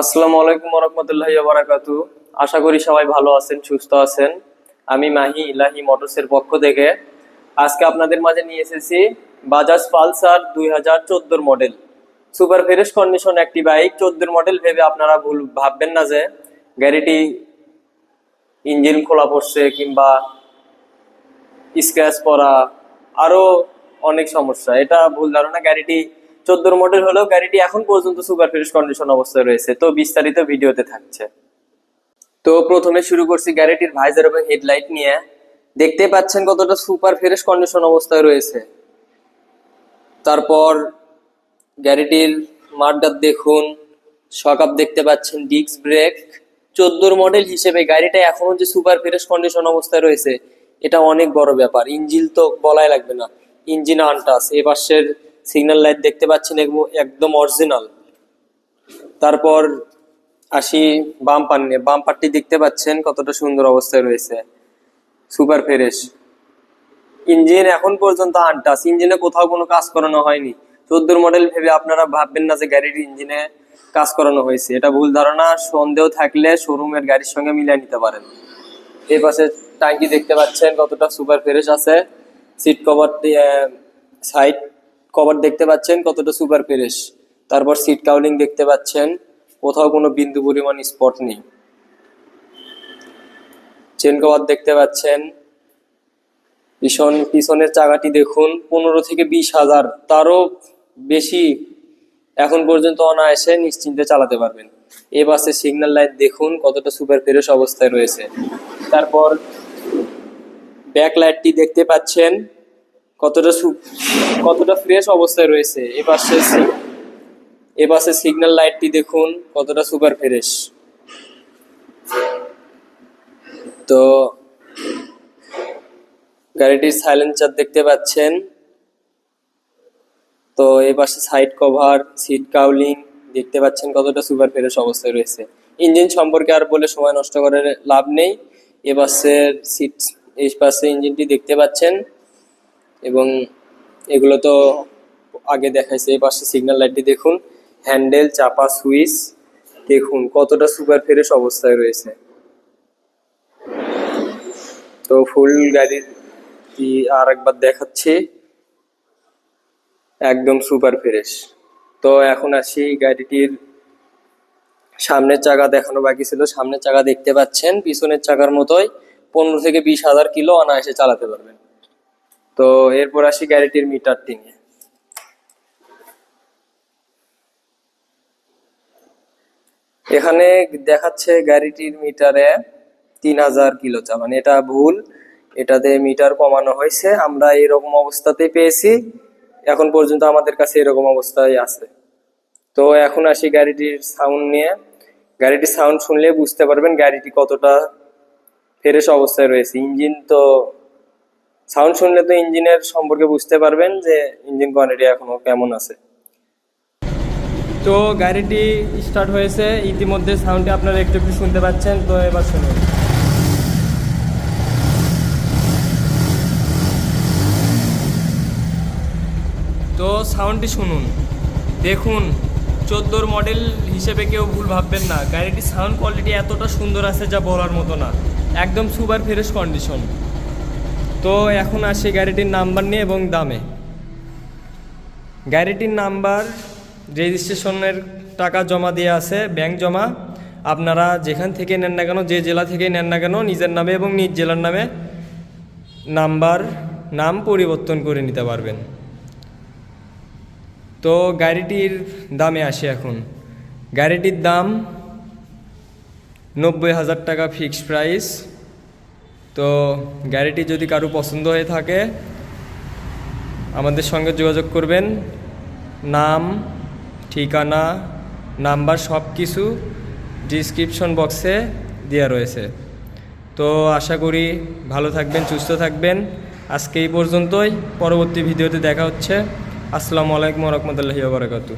আসসালামু আলাইকুম রহমতুল্লাহ বারাকাতু আশা করি সবাই ভালো আছেন, সুস্থ আছেন। আমি মাহি ইলাহি মোটরসের পক্ষ থেকে আজকে আপনাদের মাঝে নিয়ে এসেছি বাজাজ পালসার দুই হাজার চোদ্দোর মডেল। সুপার ফ্রেশ কন্ডিশন একটি বাইক, চোদ্দোর মডেল ভেবে আপনারা ভুল ভাববেন না যে গাড়িটি ইঞ্জিন খোলা পড়ছে কিংবা স্ক্র্যাচ পড়া আরও অনেক সমস্যা। এটা ভুল ধারণা, গাড়িটি চোদ্দোর মডেল হলেও গাড়িটি এখন পর্যন্ত সুপার ফ্রেশ কন্ডিশন অবস্থায় রয়েছে। তো বিস্তারিত ভিডিওতে থাকছে। তো প্রথমে শুরু করছি গাড়িটির ভাইজার এবং হেডলাইট নিয়ে। দেখতে পাচ্ছেন কতটা সুপার ফ্রেশ কন্ডিশন অবস্থায় রয়েছে। তারপর গাড়িটির মাঠগাত দেখুন। সকাপ দেখতে পাচ্ছেন ডিস্ক ব্রেক চোদ্দোর মডেল হিসেবে গাড়িটা এখনও যে সুপার ফ্রেশ কন্ডিশন অবস্থায় রয়েছে, এটা অনেক বড় ব্যাপার। ইঞ্জিন তো বলাই লাগবে না। ইঞ্জিন আনটাস, এ পাশের সিগন্যাল লাইট দেখতে পাচ্ছেন একদম- অরিজিনাল তারপর আসি বাম্পার নিয়ে। বাম্পারটি দেখতে পাচ্ছেন কতটা সুন্দর অবস্থায় রয়েছে। সুপার ফ্রেশ ইঞ্জিন এখন পর্যন্ত আনটাস ইঞ্জিনে কোথাও কোনো কাজ করানো হয়নি। চোদ্দোর মডেল ভেবে আপনারা ভাববেন না যে গাড়ির ইঞ্জিনে কাজ করানো হয়েছে। এটা ভুল ধারণা। সন্দেহ থাকলে শোরুমের গাড়ির সঙ্গে মিলিয়ে নিতে পারেন। এই পাশে টাঙ্কি দেখতে পাচ্ছেন কতটা সুপার ফ্রেশ আছে। সিট কভার সাইড কভার দেখতে পাচ্ছেন কতটা সুপার ফ্রেশ তারপর সিট কাউলিং দেখতে পাচ্ছেন, কোথাও কোনো বিন্দু পরিমাণ স্পট নেই। চেন কভার দেখতে পাচ্ছেন। পিছন, পিছনের চাকাটি দেখুন, পনেরো থেকে বিশ হাজার। তারও বেশি এখন পর্যন্ত অনায়াসে নিশ্চিন্তে চালাতে পারবেন। এ বাসে সিগন্যাল লাইট দেখুন, কতটা সুপার ফ্রেশ অবস্থায় রয়েছে। তারপর ব্যাক লাইটটি দেখতে পাচ্ছেন। কতটা কতটা ফ্রেশ অবস্থায় রয়েছে? এ পাশে এ পাশে সিগন্যাল লাইটটি দেখুন, কতটা সুপার ফ্রেশ তো, গাড়িটির সাইলেন্সার দেখতে পাচ্ছেন। তো এই পাশে সাইড কভার সিট কাউলিং দেখতে পাচ্ছেন কতটা সুপার ফ্রেশ অবস্থায় রয়েছে। ইঞ্জিন সম্পর্কে আর বলে সময় নষ্ট করে লাভ নেই। এ পাশের সিট এই পাশে ইঞ্জিনটি দেখতে পাচ্ছেন। এবং এগুলো তো আগে দেখাইছে, এই পাশে সিগন্যাল লাইটটি দেখুন। হ্যান্ডেল চাপা সুইচ দেখুন কতটা সুপার ফ্রেশ অবস্থায় রয়েছে। তো ফুল গাড়ির আর একবার দেখাচ্ছি। একদম সুপার ফ্রেশ তো এখন আসি গাড়িটির সামনের চাকা দেখানো বাকি ছিল। সামনের চাকা দেখতে পাচ্ছেন, পিছনের চাকার মতোই। পনেরো থেকে বিশ হাজার কিলো অনায়াসে চালাতে পারবেন। তো এরপর আসি গাড়িটির মিটারটি নিয়ে এখানে দেখাচ্ছে গাড়িটির মিটারে তিন হাজার কিলো চালান এটা ভুল, এটাতে মিটার কমানো হয়েছে, আমরা এরকম অবস্থাতেই পেয়েছি, এখন পর্যন্ত আমাদের কাছে এরকম অবস্থায় আছে। তো এখন আসি গাড়িটির সাউন্ড নিয়ে। গাড়িটির সাউন্ড শুনলে বুঝতে পারবেন গাড়িটি কতটা ফ্রেশ অবস্থায় রয়েছে। ইঞ্জিন তো সাউন্ড শুনলে তো ইঞ্জিনের সম্পর্কে বুঝতে পারবেন যে ইঞ্জিন কোয়ালিটি এখনও কেমন আছে। তো গাড়িটি স্টার্ট হয়েছে, ইতিমধ্যে সাউন্ডটি আপনারা একটু একটু শুনতে পাচ্ছেন, তো এবার শুনুন। তো সাউন্ডটি শুনুন। দেখুন, চোদ্দোর মডেল হিসেবে কেউ ভুল ভাববেন না। গাড়িটির সাউন্ড কোয়ালিটি এতটা সুন্দর আছে যা বলার মতো না। একদম সুপার ফ্রেশ কন্ডিশন তো এখন আসি গাড়িটির নাম্বার নিয়ে এবং দামে। গাড়িটির নাম্বার রেজিস্ট্রেশনের টাকা জমা দিয়ে আছে, ব্যাংক জমা। আপনারা যেখান থেকে নেন না কেন, যে জেলা থেকে নেন না কেন, নিজের নামে এবং নিজ জেলার নামে নাম্বার, নাম পরিবর্তন করে নিতে পারবেন। তো গাড়িটির দামে আসে এখন। গাড়িটির দাম নব্বই হাজার টাকা ফিক্সড প্রাইস। তো গাড়িটি যদি কারও পছন্দ হয়ে থাকে, আমাদের সঙ্গে যোগাযোগ করবেন। নাম, ঠিকানা, নাম্বার সব কিছু ডিসক্রিপশন বক্সে দেওয়া রয়েছে। তো আশা করি ভালো থাকবেন, সুস্থ থাকবেন। আজকে এই পর্যন্তই। পরবর্তী ভিডিওতে দেখা হচ্ছে। আসসালামু আলাইকুম রহমতুল্লাহি বারাকাতু